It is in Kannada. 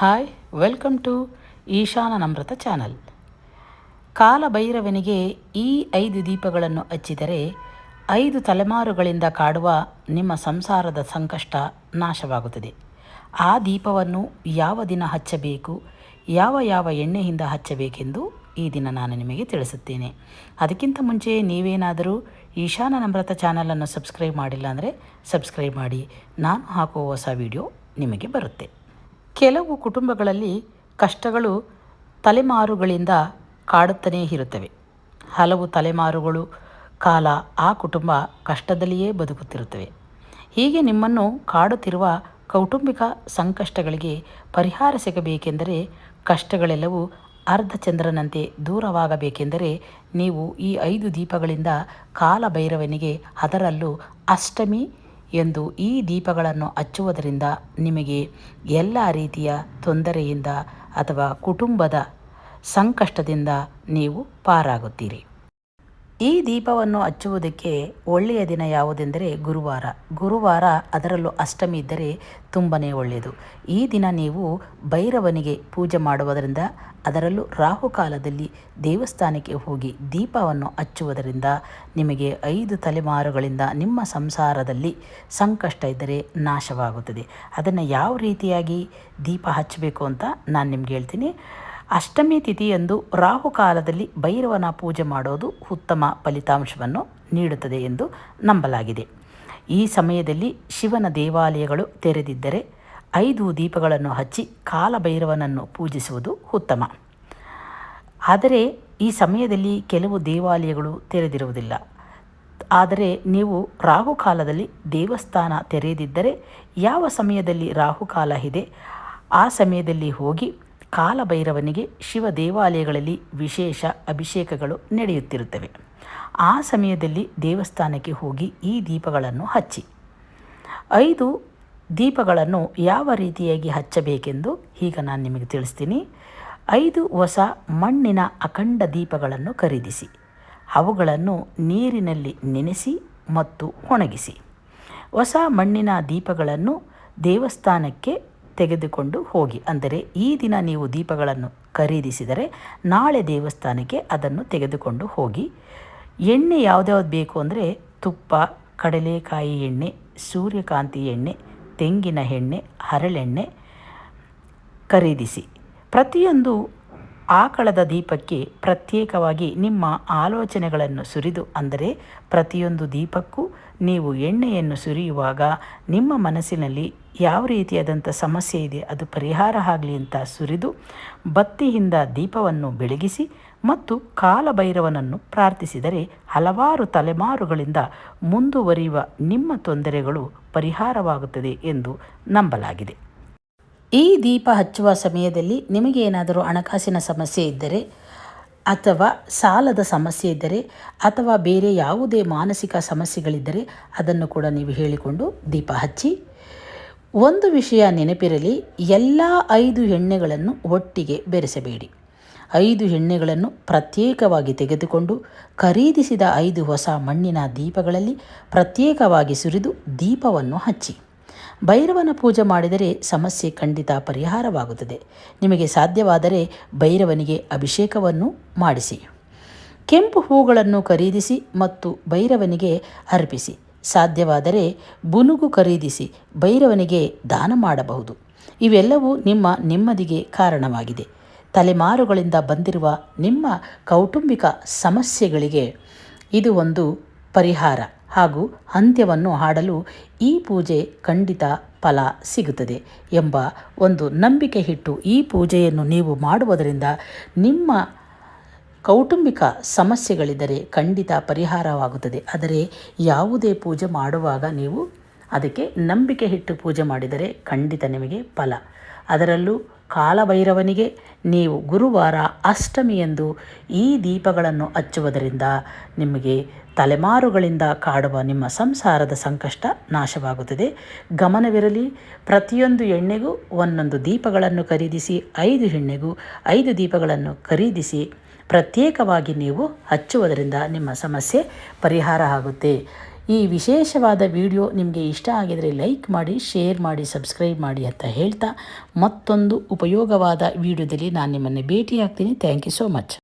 Hi welcome to Eshana Namrata channel ಕಾಲಭೈರವನಿಗೆ ಈ ಐದು ದೀಪಗಳನ್ನು ಹಚ್ಚಿದರೆ ಐದು ತಲೆಮಾರುಗಳಿಂದ ಕಾಡುವ ನಿಮ್ಮ ಸಂಸಾರದ ಸಂಕಷ್ಟ ನಾಶವಾಗುತ್ತದೆ. ಆ ದೀಪವನ್ನು ಯಾವ ದಿನ ಹಚ್ಚಬೇಕು, ಯಾವ ಯಾವ ಎಣ್ಣೆಯಿಂದ ಹಚ್ಚಬೇಕೆಂದು ಈ ದಿನ ನಾನು ನಿಮಗೆ ತಿಳಿಸುತ್ತೇನೆ. ಅದಕ್ಕಿಂತ ಮುಂಚೆ ನೀವೇನಾದರೂ ಈಶಾನ ನಮ್ರತ ಚಾನಲನ್ನು ಸಬ್ಸ್ಕ್ರೈಬ್ ಮಾಡಿಲ್ಲ ಅಂದರೆ ಸಬ್ಸ್ಕ್ರೈಬ್ ಮಾಡಿ. ನಾನು ಹಾಕುವ ಹೊಸ ವಿಡಿಯೋ ನಿಮಗೆ ಬರುತ್ತೆ. ಕೆಲವು ಕುಟುಂಬಗಳಲ್ಲಿ ಕಷ್ಟಗಳು ತಲೆಮಾರುಗಳಿಂದ ಕಾಡುತ್ತಲೇ ಇರುತ್ತವೆ. ಹಲವು ತಲೆಮಾರುಗಳು, ಕಾಲ ಆ ಕುಟುಂಬ ಕಷ್ಟದಲ್ಲಿಯೇ ಬದುಕುತ್ತಿರುತ್ತವೆ. ಹೀಗೆ ನಿಮ್ಮನ್ನು ಕಾಡುತ್ತಿರುವ ಕೌಟುಂಬಿಕ ಸಂಕಷ್ಟಗಳಿಗೆ ಪರಿಹಾರ ಸಿಗಬೇಕೆಂದರೆ ಕಷ್ಟಗಳೆಲ್ಲವೂ ಅರ್ಧಚಂದ್ರನಂತೆ ದೂರವಾಗಬೇಕೆಂದರೆ ನೀವು ಈ ಐದು ದೀಪಗಳಿಂದ ಕಾಲಭೈರವನಿಗೆ ಅದರಲ್ಲೂ ಅಷ್ಟಮಿ ಎಂದು ಈ ದೀಪಗಳನ್ನು ಹಚ್ಚುವುದರಿಂದ ನಿಮಗೆ ಎಲ್ಲ ರೀತಿಯ ತೊಂದರೆಯಿಂದ ಅಥವಾ ಕುಟುಂಬದ ಸಂಕಷ್ಟದಿಂದ ನೀವು ಪಾರಾಗುತ್ತೀರಿ. ಈ ದೀಪವನ್ನು ಹಚ್ಚುವುದಕ್ಕೆ ಒಳ್ಳೆಯ ದಿನ ಯಾವುದೆಂದರೆ ಗುರುವಾರ. ಗುರುವಾರ ಅದರಲ್ಲೂ ಅಷ್ಟಮಿ ಇದ್ದರೆ ತುಂಬನೇ ಒಳ್ಳೆಯದು. ಈ ದಿನ ನೀವು ಭೈರವನಿಗೆ ಪೂಜೆ ಮಾಡುವುದರಿಂದ, ಅದರಲ್ಲೂ ರಾಹುಕಾಲದಲ್ಲಿ ದೇವಸ್ಥಾನಕ್ಕೆ ಹೋಗಿ ದೀಪವನ್ನು ಹಚ್ಚುವುದರಿಂದ ನಿಮಗೆ ಐದು ತಲೆಮಾರುಗಳಿಂದ ನಿಮ್ಮ ಸಂಸಾರದಲ್ಲಿ ಸಂಕಷ್ಟ ಇದ್ದರೆ ನಾಶವಾಗುತ್ತದೆ. ಅದನ್ನು ಯಾವ ರೀತಿಯಾಗಿ ದೀಪ ಹಚ್ಚಬೇಕು ಅಂತ ನಾನು ನಿಮ್ಗೆ ಹೇಳ್ತೀನಿ. ಅಷ್ಟಮಿ ತಿಥಿಯಂದು ರಾಹುಕಾಲದಲ್ಲಿ ಭೈರವನ ಪೂಜೆ ಮಾಡೋದು ಉತ್ತಮ ಫಲಿತಾಂಶವನ್ನು ನೀಡುತ್ತದೆ ಎಂದು ನಂಬಲಾಗಿದೆ. ಈ ಸಮಯದಲ್ಲಿ ಶಿವನ ದೇವಾಲಯಗಳು ತೆರೆದಿದ್ದರೆ ಐದು ದೀಪಗಳನ್ನು ಹಚ್ಚಿ ಕಾಲಭೈರವನನ್ನು ಪೂಜಿಸುವುದು ಉತ್ತಮ. ಆದರೆ ಈ ಸಮಯದಲ್ಲಿ ಕೆಲವು ದೇವಾಲಯಗಳು ತೆರೆದಿರುವುದಿಲ್ಲ. ಆದರೆ ನೀವು ರಾಹುಕಾಲದಲ್ಲಿ ದೇವಸ್ಥಾನ ತೆರೆದಿದ್ದರೆ ಯಾವ ಸಮಯದಲ್ಲಿ ರಾಹುಕಾಲ ಇದೆ ಆ ಸಮಯದಲ್ಲಿ ಹೋಗಿ ಕಾಲಭೈರವನಿಗೆ ಶಿವ ದೇವಾಲಯಗಳಲ್ಲಿ ವಿಶೇಷ ಅಭಿಷೇಕಗಳು ನಡೆಯುತ್ತಿರುತ್ತವೆ. ಆ ಸಮಯದಲ್ಲಿ ದೇವಸ್ಥಾನಕ್ಕೆ ಹೋಗಿ ಈ ದೀಪಗಳನ್ನು ಹಚ್ಚಿ. ಐದು ದೀಪಗಳನ್ನು ಯಾವ ರೀತಿಯಾಗಿ ಹಚ್ಚಬೇಕೆಂದು ಈಗ ನಾನು ನಿಮಗೆ ತಿಳಿಸ್ತೀನಿ. ಐದು ಹೊಸ ಮಣ್ಣಿನ ಅಖಂಡ ದೀಪಗಳನ್ನು ಖರೀದಿಸಿ. ಅವುಗಳನ್ನು ನೀರಿನಲ್ಲಿ ನೆನೆಸಿ ಮತ್ತು ಒಣಗಿಸಿ. ಹೊಸ ಮಣ್ಣಿನ ದೀಪಗಳನ್ನು ದೇವಸ್ಥಾನಕ್ಕೆ ತೆಗೆದುಕೊಂಡು ಹೋಗಿ. ಅಂದರೆ ಈ ದಿನ ನೀವು ದೀಪಗಳನ್ನು ಖರೀದಿಸಿದರೆ ನಾಳೆ ದೇವಸ್ಥಾನಕ್ಕೆ ಅದನ್ನು ತೆಗೆದುಕೊಂಡು ಹೋಗಿ. ಎಣ್ಣೆ ಯಾವುದ್ಯಾವ್ದು ಬೇಕು ಅಂದರೆ ತುಪ್ಪ, ಕಡಲೆಕಾಯಿ ಎಣ್ಣೆ, ಸೂರ್ಯಕಾಂತಿ ಎಣ್ಣೆ, ತೆಂಗಿನ ಎಣ್ಣೆ, ಹರಳೆಣ್ಣೆ ಖರೀದಿಸಿ. ಪ್ರತಿಯೊಂದು ಆಕಳದ ದೀಪಕ್ಕೆ ಪ್ರತ್ಯೇಕವಾಗಿ ನಿಮ್ಮ ಆಲೋಚನೆಗಳನ್ನು ಸುರಿದು, ಅಂದರೆ ಪ್ರತಿಯೊಂದು ದೀಪಕ್ಕೂ ನೀವು ಎಣ್ಣೆಯನ್ನು ಸುರಿಯುವಾಗ ನಿಮ್ಮ ಮನಸ್ಸಿನಲ್ಲಿ ಯಾವ ರೀತಿಯಾದಂಥ ಸಮಸ್ಯೆ ಇದೆ, ಅದು ಪರಿಹಾರ ಆಗಲಿ ಅಂತ ಸುರಿದು ಬತ್ತಿಯಿಂದ ದೀಪವನ್ನು ಬೆಳಗಿಸಿ ಮತ್ತು ಕಾಲಭೈರವನನ್ನು ಪ್ರಾರ್ಥಿಸಿದರೆ ಹಲವಾರು ತಲೆಮಾರುಗಳಿಂದ ಮುಂದುವರಿಯುವ ನಿಮ್ಮ ತೊಂದರೆಗಳು ಪರಿಹಾರವಾಗುತ್ತದೆ ಎಂದು ನಂಬಲಾಗಿದೆ. ಈ ದೀಪ ಹಚ್ಚುವ ಸಮಯದಲ್ಲಿ ನಿಮಗೆ ಏನಾದರೂ ಹಣಕಾಸಿನ ಸಮಸ್ಯೆ ಇದ್ದರೆ ಅಥವಾ ಸಾಲದ ಸಮಸ್ಯೆ ಇದ್ದರೆ ಅಥವಾ ಬೇರೆ ಯಾವುದೇ ಮಾನಸಿಕ ಸಮಸ್ಯೆಗಳಿದ್ದರೆ ಅದನ್ನು ಕೂಡ ನೀವು ಹೇಳಿಕೊಂಡು ದೀಪ ಹಚ್ಚಿ. ಒಂದು ವಿಷಯ ನೆನಪಿರಲಿ, ಎಲ್ಲ ಐದು ಎಣ್ಣೆಗಳನ್ನು ಒಟ್ಟಿಗೆ ಬೆರೆಸಬೇಡಿ. ಐದು ಎಣ್ಣೆಗಳನ್ನು ಪ್ರತ್ಯೇಕವಾಗಿ ತೆಗೆದುಕೊಂಡು ಖರೀದಿಸಿದ ಐದು ಹೊಸ ಮಣ್ಣಿನ ದೀಪಗಳಲ್ಲಿ ಪ್ರತ್ಯೇಕವಾಗಿ ಸುರಿದು ದೀಪವನ್ನು ಹಚ್ಚಿ. ಭೈರವನ ಪೂಜೆ ಮಾಡಿದರೆ ಸಮಸ್ಯೆ ಖಂಡಿತ ಪರಿಹಾರವಾಗುತ್ತದೆ. ನಿಮಗೆ ಸಾಧ್ಯವಾದರೆ ಭೈರವನಿಗೆ ಅಭಿಷೇಕವನ್ನು ಮಾಡಿಸಿ. ಕೆಂಪು ಹೂಗಳನ್ನು ಖರೀದಿಸಿ ಮತ್ತು ಭೈರವನಿಗೆ ಅರ್ಪಿಸಿ. ಸಾಧ್ಯವಾದರೆ ಬುನುಗು ಖರೀದಿಸಿ ಭೈರವನಿಗೆ ದಾನ ಮಾಡಬಹುದು. ಇವೆಲ್ಲವೂ ನಿಮ್ಮ ನೆಮ್ಮದಿಗೆ ಕಾರಣವಾಗಿದೆ. ತಲೆಮಾರುಗಳಿಂದ ಬಂದಿರುವ ನಿಮ್ಮ ಕೌಟುಂಬಿಕ ಸಮಸ್ಯೆಗಳಿಗೆ ಇದು ಒಂದು ಪರಿಹಾರ. ಹಾಗೂ ಅಂತ್ಯವನ್ನು ಹಾಡಲು ಈ ಪೂಜೆ ಖಂಡಿತ ಫಲ ಸಿಗುತ್ತದೆ ಎಂಬ ಒಂದು ನಂಬಿಕೆ ಹಿಟ್ಟು ಈ ಪೂಜೆಯನ್ನು ನೀವು ಮಾಡುವುದರಿಂದ ನಿಮ್ಮ ಕೌಟುಂಬಿಕ ಸಮಸ್ಯೆಗಳಿದ್ದರೆ ಖಂಡಿತ ಪರಿಹಾರವಾಗುತ್ತದೆ. ಆದರೆ ಯಾವುದೇ ಪೂಜೆ ಮಾಡುವಾಗ ನೀವು ಅದಕ್ಕೆ ನಂಬಿಕೆ ಹಿಟ್ಟು ಪೂಜೆ ಮಾಡಿದರೆ ಖಂಡಿತ ನಿಮಗೆ ಫಲ. ಅದರಲ್ಲೂ ಕಾಲಭೈರವನಿಗೆ ನೀವು ಗುರುವಾರ ಅಷ್ಟಮಿಯಂದು ಈ ದೀಪಗಳನ್ನು ಹಚ್ಚುವುದರಿಂದ ನಿಮಗೆ ತಲೆಮಾರುಗಳಿಂದ ಕಾಡುವ ನಿಮ್ಮ ಸಂಸಾರದ ಸಂಕಷ್ಟ ನಾಶವಾಗುತ್ತದೆ. ಗಮನವಿರಲಿ, ಪ್ರತಿಯೊಂದು ಎಣ್ಣೆಗೂ ಒಂದೊಂದು ದೀಪಗಳನ್ನು ಖರೀದಿಸಿ, ಐದು ಎಣ್ಣೆಗೂ ಐದು ದೀಪಗಳನ್ನು ಖರೀದಿಸಿ ಪ್ರತ್ಯೇಕವಾಗಿ ನೀವು ಹಚ್ಚುವುದರಿಂದ ನಿಮ್ಮ ಸಮಸ್ಯೆ ಪರಿಹಾರ ಆಗುತ್ತೆ. ಈ ವಿಶೇಷವಾದ ವಿಡಿಯೋ ನಿಮಗೆ ಇಷ್ಟ ಆಗಿದರೆ ಲೈಕ್ ಮಾಡಿ, ಶೇರ್ ಮಾಡಿ, ಸಬ್ಸ್ಕ್ರೈಬ್ ಮಾಡಿ ಅಂತ ಹೇಳ್ತಾ ಮತ್ತೊಂದು ಉಪಯೋಗವಾದ ವಿಡಿಯೋದಲ್ಲಿ ನಾನು ನಿಮ್ಮನ್ನು ಭೇಟಿಯಾಗ್ತೀನಿ. Thank you so much